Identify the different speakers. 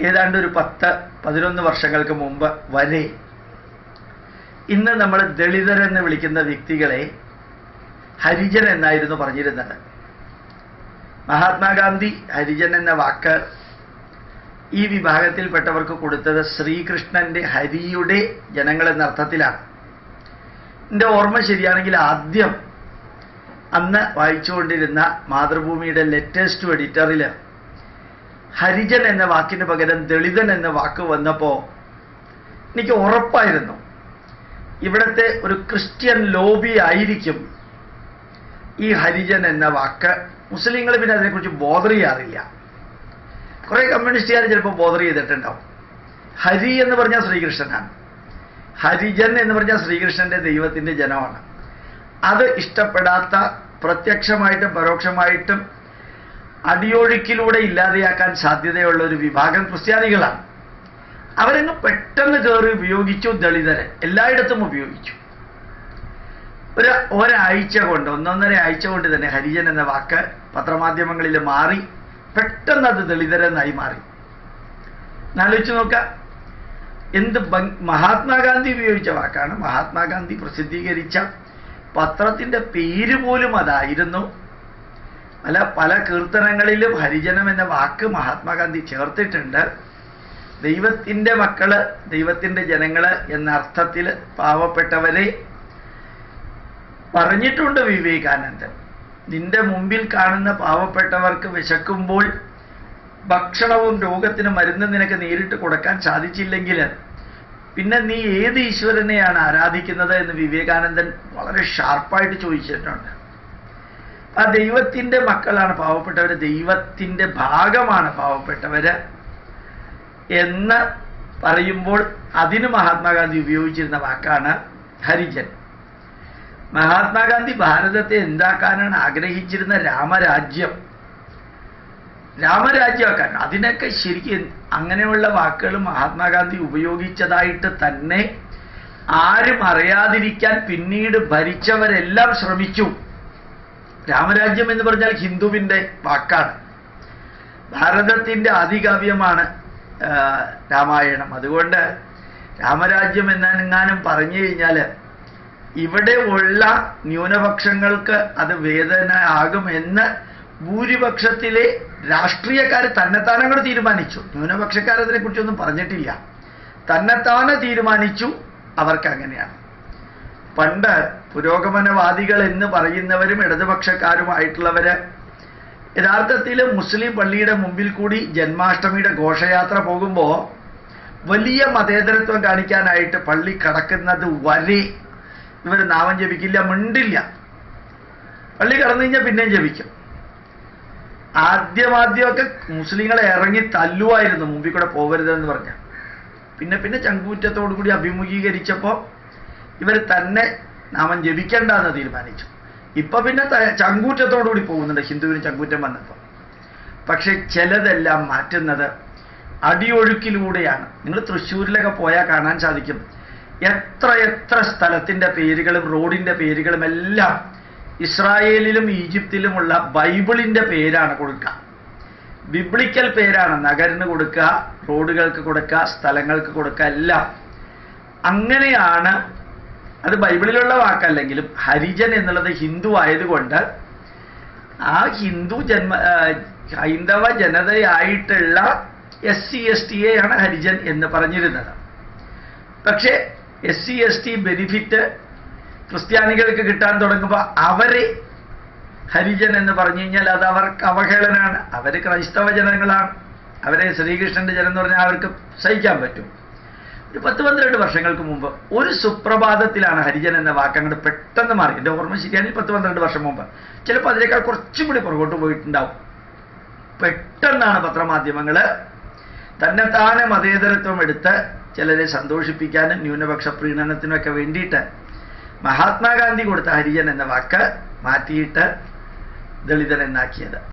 Speaker 1: ഏതാണ്ട് ഒരു പത്ത് പതിനൊന്ന് വർഷങ്ങൾക്ക് മുമ്പ് വരെ ഇന്ന് നമ്മൾ ദളിതരെന്ന് വിളിക്കുന്ന വ്യക്തികളെ ഹരിജൻ എന്നായിരുന്നു പറഞ്ഞിരുന്നത്. മഹാത്മാഗാന്ധി ഹരിജൻ എന്ന വാക്ക് ഈ വിഭാഗത്തിൽപ്പെട്ടവർക്ക് കൊടുത്തത് ശ്രീകൃഷ്ണന്റെ ഹരിയുടെ ജനങ്ങൾ എന്ന അർത്ഥത്തിലാണ്. എന്റെ ഓർമ്മ ശരിയാണെങ്കിൽ ആദ്യം അന്ന് വായിച്ചുകൊണ്ടിരുന്ന മാതൃഭൂമിയുടെ ലെറ്റസ്റ്റ് എഡിറ്ററിൽ ഹരിജൻ എന്ന വാക്കിന് പകരം ദളിതൻ എന്ന വാക്ക് വന്നപ്പോൾ എനിക്ക് ഉറപ്പായിരുന്നു. ഇവിടുത്തെ ഒരു ക്രിസ്ത്യൻ ലോബി ആയിരിക്കും ഈ ഹരിജൻ എന്ന വാക്ക്. മുസ്ലിങ്ങൾ പിന്നെ അതിനെക്കുറിച്ച് ബോധർ ചെയ്യാറില്ല. കുറെ കമ്മ്യൂണിസ്റ്റുകാർ ചിലപ്പോൾ ബോധർ ചെയ്തിട്ടുണ്ടാവും. ഹരി എന്ന് പറഞ്ഞാൽ ശ്രീകൃഷ്ണനാണ്. ഹരിജൻ എന്ന് പറഞ്ഞാൽ ശ്രീകൃഷ്ണന്റെ ദൈവത്തിന്റെ ജനമാണ്. അത് ഇഷ്ടപ്പെടാത്ത പ്രത്യക്ഷമായിട്ടും പരോക്ഷമായിട്ടും അടിയൊഴുക്കിലൂടെ ഇല്ലാതെയാക്കാൻ സാധ്യതയുള്ള ഒരു വിഭാഗം ക്രിസ്ത്യാനികളാണ്. അവരങ്ങ് പെട്ടെന്ന് കയറി ഉപയോഗിച്ചു ദളിതരെ. എല്ലായിടത്തും ഉപയോഗിച്ചു. ഒരു ഒരാഴ്ച കൊണ്ട് ഒന്നൊന്നര ആഴ്ച കൊണ്ട് തന്നെ ഹരിജൻ എന്ന വാക്ക് പത്രമാധ്യമങ്ങളിൽ മാറി പെട്ടെന്ന് അത് ദളിതരെന്നായി മാറി. എന്നാലോചിച്ച് നോക്കാം. എന്ത് മഹാത്മാഗാന്ധി ഉപയോഗിച്ച വാക്കാണ്. മഹാത്മാഗാന്ധി പ്രസിദ്ധീകരിച്ച പത്രത്തിന്റെ പേര് പോലും അതായിരുന്നു. പല പല കീർത്തനങ്ങളിലും ഹരിജനം എന്ന വാക്ക് മഹാത്മാഗാന്ധി ചേർത്തിട്ടുണ്ട്. ദൈവത്തിന്റെ മക്കൾ ദൈവത്തിന്റെ ജനങ്ങൾ എന്ന അർത്ഥത്തിൽ പാവപ്പെട്ടവരെ പറഞ്ഞിട്ടുണ്ട് വിവേകാനന്ദൻ. നിന്റെ മുമ്പിൽ കാണുന്ന പാവപ്പെട്ടവർക്ക് വിശക്കുമ്പോൾ ഭക്ഷണവും രോഗത്തിന് മരുന്ന് നിനക്ക് നേരിട്ട് കൊടുക്കാൻ സാധിച്ചില്ലെങ്കിൽ പിന്നെ നീ ഏത് ഈശ്വരനെയാണ് ആരാധിക്കുന്നത് എന്ന് വിവേകാനന്ദൻ വളരെ ഷാർപ്പായിട്ട് ചോദിച്ചിട്ടുണ്ട്. ആ ദൈവത്തിന്റെ മക്കളാണ് പാവപ്പെട്ടവര്. ദൈവത്തിന്റെ ഭാഗമാണ് പാവപ്പെട്ടവര്. എന്ന് പറയുമ്പോൾ അതിന് മഹാത്മാഗാന്ധി ഉപയോഗിച്ചിരുന്ന വാക്കാണ് ഹരിജൻ. മഹാത്മാഗാന്ധി ഭാരതത്തെ എന്താക്കാനാണ് ആഗ്രഹിച്ചിരുന്ന രാമരാജ്യം? രാമരാജ്യമാക്കാൻ. അതിനൊക്കെ ശരിക്കും അങ്ങനെയുള്ള വാക്കുകൾ മഹാത്മാഗാന്ധി ഉപയോഗിച്ചതായിട്ട് തന്നെ ആരും അറിയാതിരിക്കാൻ പിന്നീട് ഭരിച്ചവരെല്ലാം ശ്രമിച്ചു. രാമരാജ്യം എന്ന് പറഞ്ഞാൽ ഹിന്ദുവിന്റെ വാക്കാണ്. ഭാരതത്തിന്റെ ആദികാവ്യമാണ് രാമായണം. അതുകൊണ്ട് രാമരാജ്യം എന്നെങ്ങാനും പറഞ്ഞു കഴിഞ്ഞാൽ ഇവിടെ ഉള്ള ന്യൂനപക്ഷങ്ങൾക്ക് അത് വേദന ആകുമെന്ന് ഭൂരിപക്ഷത്തിലെ രാഷ്ട്രീയക്കാർ തന്നെത്താനങ്ങൾ തീരുമാനിച്ചു. ന്യൂനപക്ഷക്കാരതിനെക്കുറിച്ചൊന്നും പറഞ്ഞിട്ടില്ല. തന്നെത്താനെ തീരുമാനിച്ചു അവർക്ക് അങ്ങനെയാണ് പണ്ട് പുരോഗമനവാദികൾ എന്ന് പറയുന്നവരും ഇടതുപക്ഷക്കാരുമായിട്ടുള്ളവര് യഥാർത്ഥത്തിൽ മുസ്ലിം പള്ളിയുടെ മുമ്പിൽ കൂടി ജന്മാഷ്ടമിയുടെ ഘോഷയാത്ര പോകുമ്പോൾ വലിയ മതേതരത്വം കാണിക്കാനായിട്ട് പള്ളി കടക്കുന്നത് വരെ ഇവർ നാമം ജപിക്കില്ല മിണ്ടില്ല. പള്ളി കടന്നു കഴിഞ്ഞാൽ പിന്നെയും ജപിക്കും. ആദ്യമാദ്യമൊക്കെ മുസ്ലിങ്ങളെ ഇറങ്ങി തല്ലുമായിരുന്നു മുമ്പിൽ കൂടെ പോകരുതെന്ന് പറഞ്ഞ. പിന്നെ പിന്നെ ചങ്കൂറ്റത്തോടു കൂടി അഭിമുഖീകരിച്ചപ്പോൾ ഇവർ തന്നെ നാമം ജപിക്കണ്ട എന്ന് തീരുമാനിച്ചു. ഇപ്പൊ പിന്നെ ചങ്കൂറ്റത്തോടുകൂടി പോകുന്നുണ്ട് ഹിന്ദുവിന് ചങ്കൂറ്റം വന്നപ്പോൾ പക്ഷെ ചിലതെല്ലാം മാറ്റുന്നത് അടിയൊഴുക്കിലൂടെയാണ്. നിങ്ങൾ തൃശ്ശൂരിലൊക്കെ പോയാൽ കാണാൻ സാധിക്കും. എത്ര എത്ര സ്ഥലത്തിന്റെ പേരുകളും റോഡിന്റെ പേരുകളും എല്ലാം ഇസ്രായേലിലും ഈജിപ്തിലുമുള്ള ബൈബിളിന്റെ പേരാണ് കൊടുക്കുക. ബിബ്ലിക്കൽ പേരാണ് നഗരിന് കൊടുക്കുക റോഡുകൾക്ക് കൊടുക്കുക സ്ഥലങ്ങൾക്ക് കൊടുക്കുക എല്ലാം. അങ്ങനെയാണ് അത് ബൈബിളിലുള്ള വാക്കല്ലെങ്കിലും ഹരിജൻ എന്നുള്ളത് ഹിന്ദു ആയതുകൊണ്ട് ആ ഹിന്ദു ജന്മ ഹൈന്ദവ ജനതയായിട്ടുള്ള എസ് സി എസ് ടിയെയാണ് ഹരിജൻ എന്ന് പറഞ്ഞിരുന്നത്. പക്ഷേ S C S T benefit ക്രിസ്ത്യാനികൾക്ക് കിട്ടാൻ തുടങ്ങുമ്പോൾ അവരെ ഹരിജൻ എന്ന് പറഞ്ഞു കഴിഞ്ഞാൽ അത് അവർക്ക് അവഹേളനാണ്. അവർ ക്രൈസ്തവ ജനങ്ങളാണ്. അവരെ ശ്രീകൃഷ്ണന്റെ ജനം എന്ന് പറഞ്ഞാൽ അവർക്ക് സഹിക്കാൻ പറ്റും. ഒരു പത്ത് പന്ത്രണ്ട് വർഷങ്ങൾക്ക് മുമ്പ് ഒരു സുപ്രഭാതത്തിലാണ് ഹരിജൻ എന്ന വാക്ക് അങ്ങോട്ട് പെട്ടെന്ന് മാറി. എന്റെ ഓർമ്മ ശരിയാണെങ്കിൽ പത്ത് പന്ത്രണ്ട് വർഷം മുമ്പ്. ചിലപ്പോൾ അതിനേക്കാൾ കുറച്ചും കൂടി പുറകോട്ട് പോയിട്ടുണ്ടാവും. പെട്ടെന്നാണ് പത്രമാധ്യമങ്ങൾ തന്നെത്താനെ മതേതരത്വം എടുത്ത് ചിലരെ സന്തോഷിപ്പിക്കാനും ന്യൂനപക്ഷ പ്രീണനത്തിനൊക്കെ വേണ്ടിയിട്ട് മഹാത്മാഗാന്ധി കൊടുത്ത ഹരിജൻ എന്ന വാക്ക് മാറ്റിയിട്ട് ദളിതൻ എന്നാക്കിയത്.